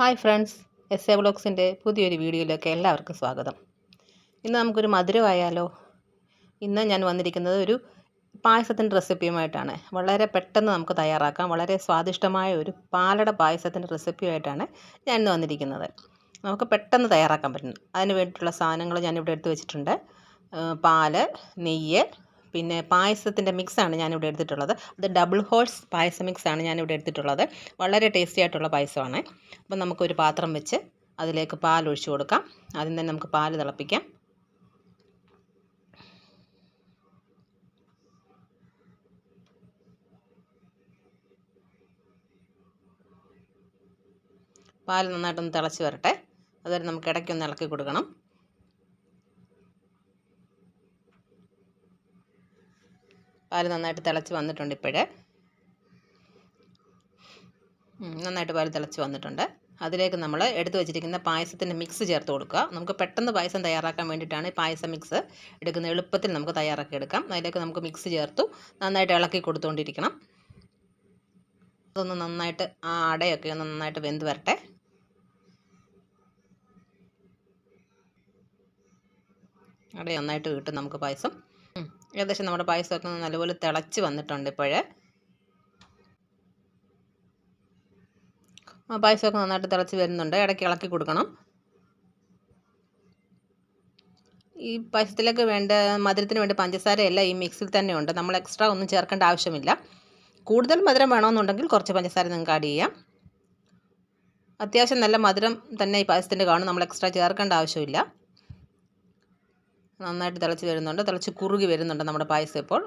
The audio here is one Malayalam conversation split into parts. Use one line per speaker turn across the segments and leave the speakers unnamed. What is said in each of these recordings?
ഹായ് ഫ്രണ്ട്സ് എസ് എ ബ്ലോഗ്സിൻ്റെ പുതിയൊരു വീഡിയോയിലേക്ക് എല്ലാവർക്കും സ്വാഗതം ഇന്ന് നമുക്കൊരു മധുരമായാലോ ഇന്ന് ഞാൻ വന്നിരിക്കുന്നത് ഒരു പായസത്തിൻ്റെ റെസിപ്പിയുമായിട്ടാണ് വളരെ പെട്ടെന്ന് നമുക്ക് തയ്യാറാക്കാം വളരെ സ്വാദിഷ്ടമായ ഒരു പാലട പായസത്തിൻ്റെ റെസിപ്പിയുമായിട്ടാണ് ഞാൻ ഇന്ന് വന്നിരിക്കുന്നത് നമുക്ക് പെട്ടെന്ന് തയ്യാറാക്കാൻ പറ്റുന്നു അതിന് വേണ്ടിയിട്ടുള്ള സാധനങ്ങൾ ഞാനിവിടെ എടുത്തു വെച്ചിട്ടുണ്ട് പാല് നെയ്യ് പിന്നെ പായസത്തിൻ്റെ മിക്സാണ് ഞാനിവിടെ എടുത്തിട്ടുള്ളത് അത് ഡബിൾ ഹോൾസ് പായസ മിക്സാണ് ഞാനിവിടെ എടുത്തിട്ടുള്ളത് വളരെ ടേസ്റ്റി ആയിട്ടുള്ള പായസമാണ് അപ്പം നമുക്കൊരു പാത്രം വെച്ച് അതിലേക്ക് പാൽ ഒഴിച്ചു കൊടുക്കാം ആദ്യം തന്നെ നമുക്ക് പാൽ തിളപ്പിക്കാം പാൽ നന്നായിട്ടൊന്ന് തിളച്ച് വരട്ടെ അതുവരെ നമുക്ക് ഇടയ്ക്കൊന്ന് ഇളക്കി കൊടുക്കണം പാല് നന്നായിട്ട് തിളച്ച് വന്നിട്ടുണ്ട് ഇപ്പോഴേ നന്നായിട്ട് പാല് തിളച്ച് വന്നിട്ടുണ്ട് അതിലേക്ക് നമ്മൾ എടുത്തു വെച്ചിരിക്കുന്ന പായസത്തിൻ്റെ മിക്സ് ചേർത്ത് കൊടുക്കുക നമുക്ക് പെട്ടെന്ന് പായസം തയ്യാറാക്കാൻ വേണ്ടിയിട്ടാണ് ഈ പായസ മിക്സ് എടുക്കുന്ന എളുപ്പത്തിൽ നമുക്ക് തയ്യാറാക്കി എടുക്കാം അതിലേക്ക് നമുക്ക് മിക്സ് ചേർത്തു നന്നായിട്ട് ഇളക്കി കൊടുത്തുകൊണ്ടിരിക്കണം അതൊന്ന് നന്നായിട്ട് ആ അടയൊക്കെ ഒന്ന് നന്നായിട്ട് വെന്ത് വരട്ടെ അട നന്നായിട്ട് കിട്ടും നമുക്ക് പായസം ഏകദേശം നമ്മുടെ പായസമൊക്കെ നല്ലപോലെ തിളച്ച് വന്നിട്ടുണ്ട് ഇപ്പോഴേ ആ പായസമൊക്കെ നന്നായിട്ട് തിളച്ച് വരുന്നുണ്ട് ഇടയ്ക്ക് ഇളക്കി കൊടുക്കണം ഈ പായസത്തിലേക്ക് വേണ്ട മധുരത്തിന് വേണ്ടി പഞ്ചസാരയല്ല ഈ മിക്സിൽ തന്നെ ഉണ്ട് നമ്മൾ എക്സ്ട്രാ ഒന്നും ചേർക്കേണ്ട ആവശ്യമില്ല കൂടുതൽ മധുരം വേണമെന്നുണ്ടെങ്കിൽ കുറച്ച് പഞ്ചസാര നിങ്ങൾക്ക് ആഡ് ചെയ്യാം അത്യാവശ്യം നല്ല മധുരം തന്നെ ഈ പായസത്തിൻ്റെ കാണും നമ്മൾ എക്സ്ട്രാ ചേർക്കേണ്ട ആവശ്യമില്ല നന്നായിട്ട് തിളച്ച് വരുന്നുണ്ട് തിളച്ച് കുറുകി വരുന്നുണ്ട് നമ്മുടെ പായസം ഇപ്പോൾ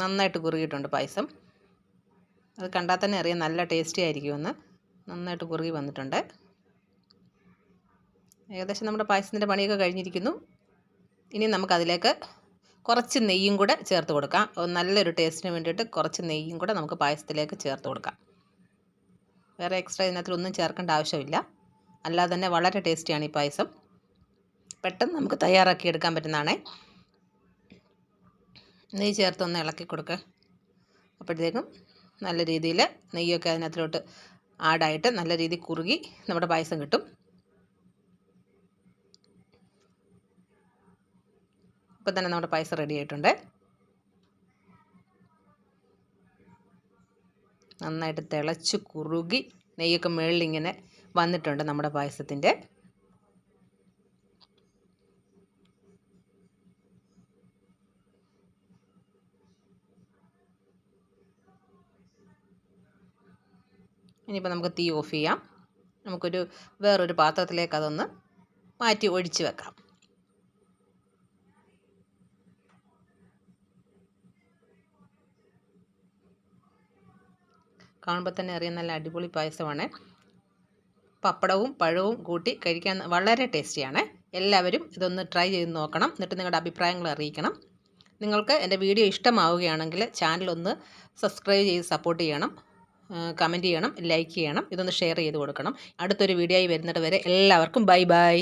നന്നായിട്ട് കുറുകിയിട്ടുണ്ട് പായസം അത് കണ്ടാൽ തന്നെ അറിയാം നല്ല ടേസ്റ്റി ആയിരിക്കുമെന്ന് നന്നായിട്ട് കുറുകി വന്നിട്ടുണ്ട് ഏകദേശം നമ്മുടെ പായസത്തിൻ്റെ പണിയൊക്കെ കഴിഞ്ഞിരിക്കുന്നു ഇനി നമുക്കതിലേക്ക് കുറച്ച് നെയ്യും കൂടെ ചേർത്ത് കൊടുക്കാം നല്ലൊരു ടേസ്റ്റിന് വേണ്ടിയിട്ട് കുറച്ച് നെയ്യും കൂടെ നമുക്ക് പായസത്തിലേക്ക് ചേർത്ത് കൊടുക്കാം വേറെ എക്സ്ട്രാ ഇതിനകത്തിലൊന്നും ചേർക്കേണ്ട ആവശ്യമില്ല അല്ലാതെ തന്നെ വളരെ ടേസ്റ്റിയാണ് ഈ പായസം പെട്ടെന്ന് നമുക്ക് തയ്യാറാക്കി എടുക്കാൻ പറ്റുന്നതാണ് നെയ്യ് ചേർത്തൊന്ന് ഇളക്കി കൊടുക്ക അപ്പോഴത്തേക്കും നല്ല രീതിയിൽ നെയ്യൊക്കെ അതിനകത്തിലോട്ട് ആഡായിട്ട് നല്ല രീതിയിൽ കുറുകി നമ്മുടെ പായസം കിട്ടും ഇപ്പം തന്നെ നമ്മുടെ പായസം റെഡി ആയിട്ടുണ്ട് നന്നായിട്ട് തിളച്ച് കുറുകി നെയ്യൊക്കെ ഇങ്ങനെ വന്നിട്ടുണ്ട് നമ്മുടെ പായസത്തിൻ്റെ ഇനിയിപ്പോൾ നമുക്ക് തീ ഓഫ് ചെയ്യാം നമുക്കൊരു വേറൊരു പാത്രത്തിലേക്ക് അതൊന്ന് മാറ്റി ഒഴിച്ച് വെക്കാം കാണുമ്പോൾ തന്നെ അറിയാം നല്ല അടിപൊളി പായസമാണ് പപ്പടവും പഴവും കൂട്ടി കഴിക്കാൻ വളരെ ടേസ്റ്റിയാണ് എല്ലാവരും ഇതൊന്ന് ട്രൈ ചെയ്ത് നോക്കണം എന്നിട്ട് നിങ്ങളുടെ അഭിപ്രായങ്ങൾ അറിയിക്കണം നിങ്ങൾക്ക് എൻ്റെ വീഡിയോ ഇഷ്ടമാവുകയാണെങ്കിൽ ചാനലൊന്ന് സബ്സ്ക്രൈബ് ചെയ്ത് സപ്പോർട്ട് ചെയ്യണം കമൻറ്റ് ചെയ്യണം ലൈക്ക് ചെയ്യണം ഇതൊന്ന് ഷെയർ ചെയ്ത് കൊടുക്കണം അടുത്തൊരു വീഡിയോ വരുന്നിട്ട് വരെ എല്ലാവർക്കും ബൈ ബൈ